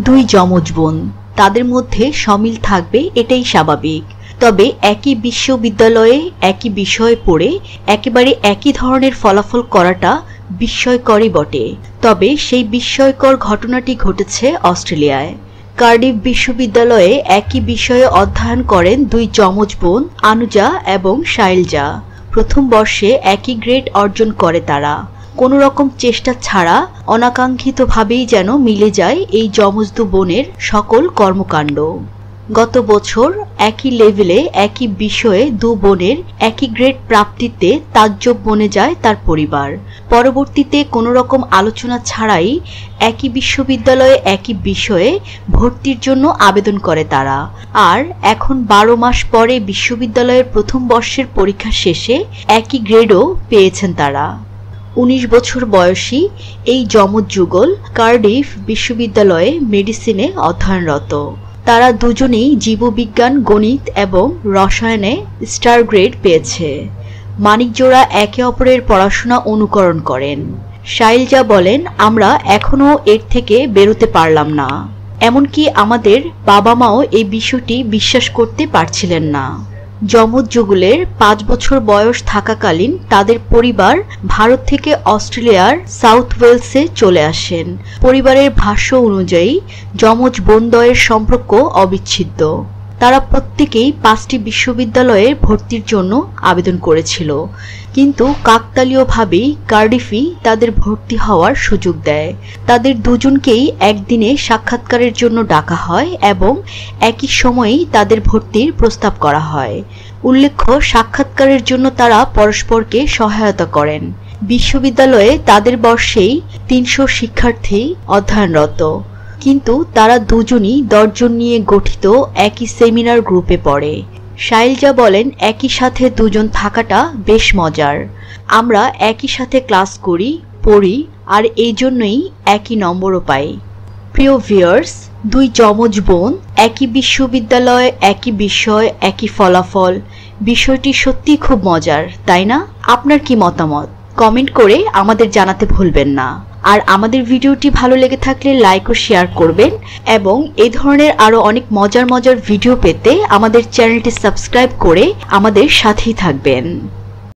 দুই যমজ বোন। তাদের মধ্যে সমিল থাকবে এটাই স্বাভাবিক। তবে একই বিশ্ববিদ্যালয়ে একই বিষয়ে পড়ে একেবারে একই ধরনের ফলাফল করাটা বিস্ময়করই বটে। তবে সেই বিস্ময়কর ঘটনাটি ঘটেছে অস্ট্রেলিয়ায়। কার্ডিফ বিশ্ববিদ্যালয়ে একই বিষয়ে অধ্যয়ন করেন দুই যমজ বোন, আনুজা এবং শাইলজা। প্রথম বর্ষে একই গ্রেড অর্জন করে তারা। কোনো রকম চেষ্টা ছাড়া অনাকাঙ্ক্ষিতভাবেই যেন মিলে যায় এই যমজ দু বোনের সকল কর্মকাণ্ড। গত বছর একই লেভেলে, একই বিষয়ে দু বোনের একই গ্রেড প্রাপ্তিতে তাজ্জব বনে যায় তার পরিবার। পরবর্তীতে কোনো রকম আলোচনা ছাড়াই একই বিশ্ববিদ্যালয়ে একই বিষয়ে ভর্তির জন্য আবেদন করে তারা। আর এখন বারো মাস পরে বিশ্ববিদ্যালয়ের প্রথম বর্ষের পরীক্ষা শেষে একই গ্রেডও পেয়েছেন তারা। উনিশ বছর বয়সী এই যমজ যুগল কার্ডিফ বিশ্ববিদ্যালয়ে মেডিসিনে অধ্যয়নরত। তারা দুজনেই জীববিজ্ঞান, গণিত এবং রসায়নে স্টার গ্রেড পেয়েছে। মানিকজোড়া একে অপরের পড়াশোনা অনুকরণ করেন। শাইলজা বলেন, আমরা এখনও এর থেকে বেরোতে পারলাম না। এমনকি আমাদের বাবা মাও এই বিষয়টি বিশ্বাস করতে পারছিলেন না। যমজ যুগলের পাঁচ বছর বয়স থাকাকালীন তাদের পরিবার ভারত থেকে অস্ট্রেলিয়ার সাউথ ওয়েলসে চলে আসেন। পরিবারের ভাষ্য অনুযায়ী যমজ বোনদয়ের সম্পর্ক অবিচ্ছেদ্য। তারা প্রত্যেকেই পাঁচটি বিশ্ববিদ্যালয়ে ভর্তির জন্য আবেদন করেছিল। কিন্তু কাকতালীয়ভাবেই কার্ডিফি তাদের ভর্তি হওয়ার সুযোগ দেয়। তাদের দুজনকেই একদিনে সাক্ষাৎকারের জন্য ডাকা হয় এবং একই সময়েই তাদের ভর্তির প্রস্তাব করা হয়। উল্লেখ্য, সাক্ষাৎকারের জন্য তারা পরস্পরকে সহায়তা করেন। বিশ্ববিদ্যালয়ে তাদের বর্ষেই তিনশো শিক্ষার্থী অধ্যয়নরত। কিন্তু তারা দুজনই দশজন নিয়ে গঠিত একই সেমিনার গ্রুপে পড়ে। শাইলজা বলেন, একই সাথে দুজন থাকাটা বেশ মজার। আমরা একই সাথে ক্লাস করি, পড়ি, আর এই জন্যই একই নম্বরও পাই। প্রিয় ভিয়ার্স দুই যমজ বোন, একই বিশ্ববিদ্যালয়, একই বিষয়, একই ফলাফল, বিষয়টি সত্যি খুব মজার, তাই না? আপনার কি মতামত? কমেন্ট করে আমাদের জানাতে ভুলবেন না। আর আমাদের ভিডিওটি ভালো লেগে থাকলে লাইক ও শেয়ার করবেন এবং এই ধরনের আরও অনেক মজার মজার ভিডিও পেতে আমাদের চ্যানেলটি সাবস্ক্রাইব করে আমাদের সাথেই থাকবেন।